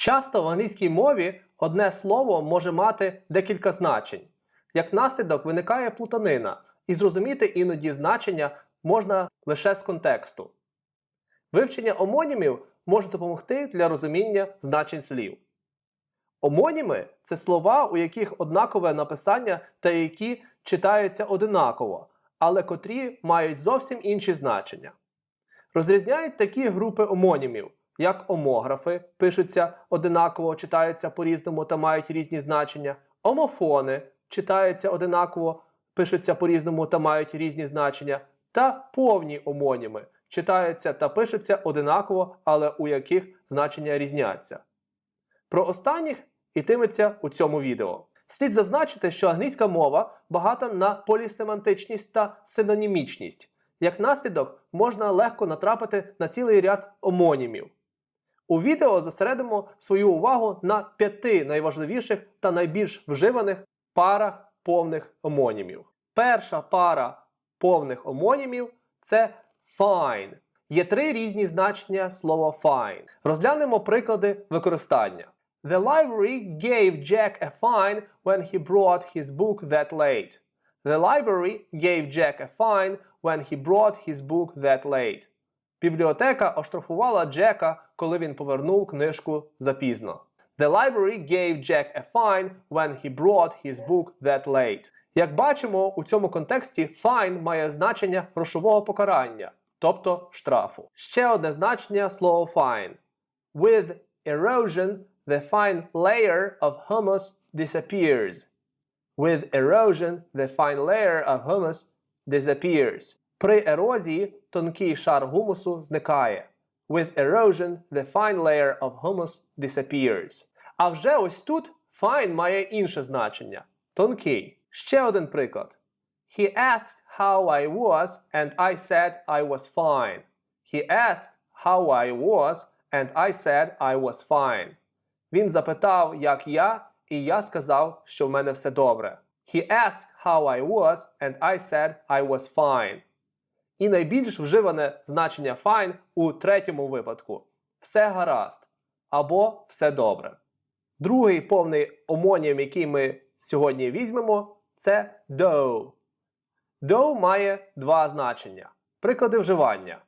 Часто в англійській мові одне слово може мати декілька значень. Як наслідок виникає плутанина, і зрозуміти іноді значення можна лише з контексту. Вивчення омонімів може допомогти для розуміння значень слів. Омоніми це слова, у яких однакове написання та які читаються одинаково, але котрі мають зовсім інші значення. Розрізняють такі групи омонімів, як омографи, пишуться одинаково, читаються по-різному та мають різні значення, омофони читаються одинаково, пишуться по-різному та мають різні значення, та повні омоніми читаються та пишуться одинаково, але у яких значення різняться. Про останніх йтиметься у цьому відео. Слід зазначити, що англійська мова багата на полісемантичність та синонімічність. Як наслідок, можна легко натрапити на цілий ряд омонімів. У відео зосередимо свою увагу на п'яти найважливіших та найбільш вживаних парах повних омонімів. Перша пара повних омонімів це fine. Є три різні значення слова fine. Розглянемо приклади використання. The library gave Jack a fine when he brought his book that late. The library gave Jack a fine when he brought his book that late. Бібліотека оштрафувала Джека, коли він повернув книжку запізно. The library gave Jack a fine when he brought his book that late. Як бачимо, у цьому контексті fine має значення грошового покарання, тобто штрафу. Ще одне значення слова fine. With erosion, the fine layer of humus disappears. With erosion, the fine layer of humus disappears. При ерозії тонкий шар гумусу зникає. With erosion, the fine layer of humus disappears. А вже ось тут fine має інше значення тонкий. Ще один приклад. He asked how I was, and I said I was fine. He asked how I was, and I said I was fine. Він запитав, як я, і я сказав, що в мене все добре. He asked how I was, and I said I was fine. І найбільш вживане значення fine у третьому випадку все гаразд або все добре. Другий повний омонім, який ми сьогодні візьмемо, це do. Do має два значення. Приклади вживання.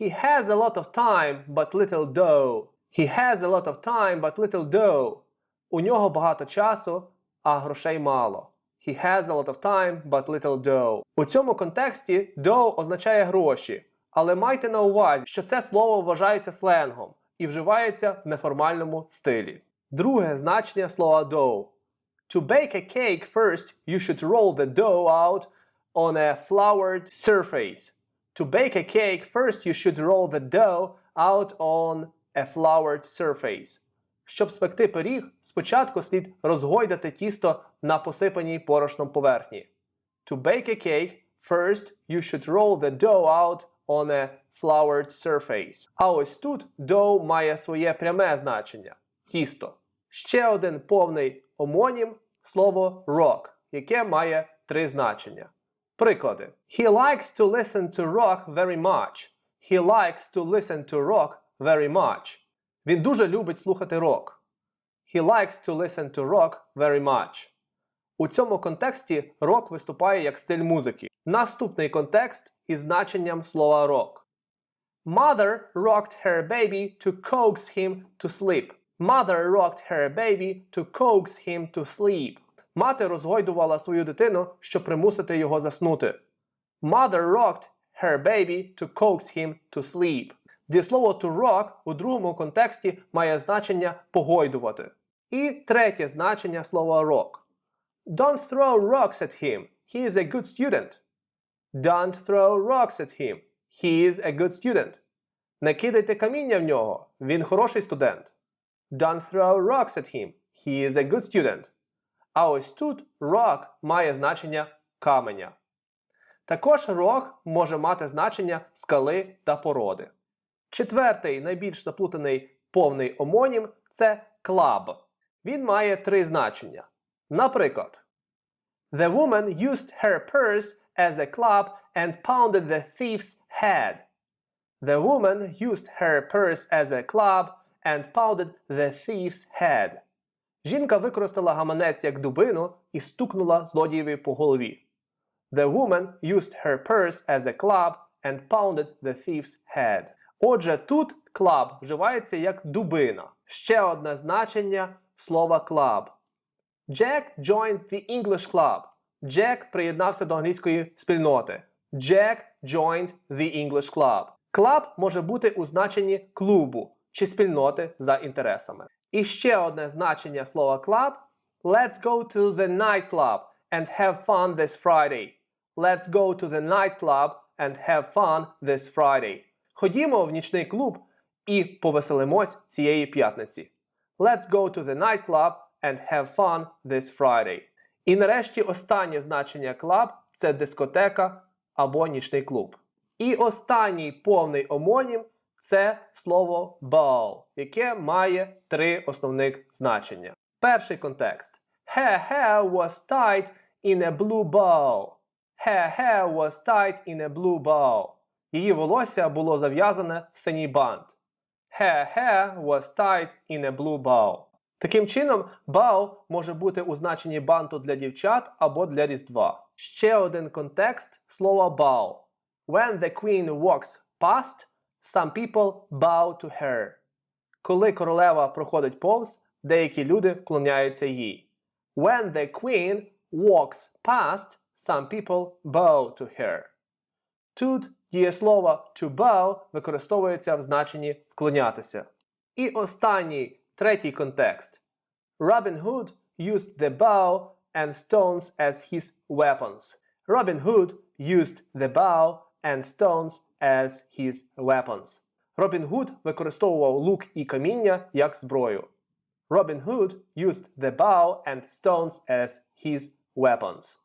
He has a lot of time, but little dough. He has a lot of time, but little dough. У нього багато часу, а грошей мало. He has a lot of time, but little dough. У цьому контексті dough означає гроші, але майте на увазі, що це слово вважається сленгом і вживається в неформальному стилі. Друге значення слова dough. To bake a cake first, you should roll the dough out on a floured surface. To bake a cake first, you should roll the dough out on a floured surface. Щоб спекти пиріг, спочатку слід розгойдати тісто на посипаній порошном поверхні. To bake a cake, first you should roll the dough out on a floured surface. А ось тут dough має своє пряме значення тісто. Ще один повний омонім слово rock, яке має три значення. Приклади. He likes to listen to rock very much. He likes to listen to rock very much. Він дуже любить слухати рок. He likes to listen to rock very much. У цьому контексті рок виступає як стиль музики. Наступний контекст із значенням слова рок. Mother rocked her baby to coax him to sleep. Mother rocked her baby to coax him to sleep. Мати розгойдувала свою дитину, щоб примусити його заснути. Mother rocked her baby to coax him to sleep. Дієслово to rock у другому контексті має значення погойдувати. І третє значення слова rock. Don't throw rocks at him. He is a good student. Don't throw rocks at him. He is a good student. Не кидайте каміння в нього. Він хороший студент. Don't throw rocks at him. He is a good student. А ось тут rock має значення каменя. Також rock може мати значення скали та породи. Четвертий найбільш заплутаний повний омонім це club. Він має три значення. Наприклад, The woman used her purse as a club and pounded the thief's head. The woman used her purse as a club and pounded the thief's head. Жінка використала гаманець як дубину і стукнула злодієві по голові. The woman used her purse as a club and pounded the thief's head. Отже, тут club вживається як дубина. Ще одне значення слова club. Jack joined the English club. Джек приєднався до англійської спільноти. Jack joined the English club. Club може бути у значенні клубу чи спільноти за інтересами. І ще одне значення слова club Let's go to the nightclub and have fun this Friday. Let's go to the nightclub and have fun this Friday. Ходімо в нічний клуб і повеселимось цієї п'ятниці. Let's go to the nightclub and have fun this Friday. І нарешті останнє значення club – це дискотека або нічний клуб. І останній повний омонім це слово ball, яке має три основних значення. Перший контекст. Her hair was tied in a blue bow. Her hair was tied in a blue bow. Її волосся було зав'язане в синій бант. Her hair was tied in a blue bow. Таким чином, bow може бути у значенні банту для дівчат або для різдва. Ще один контекст слова bow. When the queen walks past, some people bow to her. Коли королева проходить повз, деякі люди вклоняються їй. When the queen walks past, some people bow to her. Тут дієслово to bow використовується в значенні вклонятися. І останній, третій контекст. Robin Hood used the bow and stones as his weapons. Robin Hood used the bow and stones as his weapons. Робін Гуд використовував лук і каміння як зброю. Robin Hood used the bow and stones as his weapons.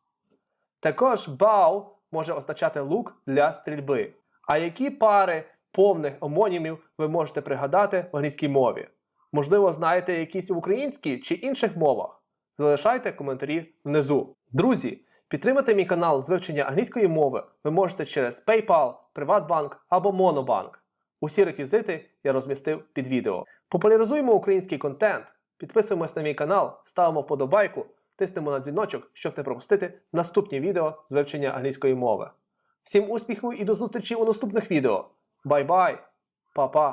Також bow може означати лук для стрільби. А які пари повних омонімів ви можете пригадати в англійській мові? Можливо, знаєте якісь в українській чи інших мовах? Залишайте коментарі внизу. Друзі, підтримати мій канал з вивчення англійської мови ви можете через PayPal, PrivatBank або Monobank. Усі реквізити я розмістив під відео. Популяризуємо український контент, підписуємось на мій канал, ставимо вподобайку, тиснемо на дзвіночок, щоб не пропустити наступні відео з вивчення англійської мови. Всім успіху і до зустрічі у наступних відео. Бай-бай, па-па!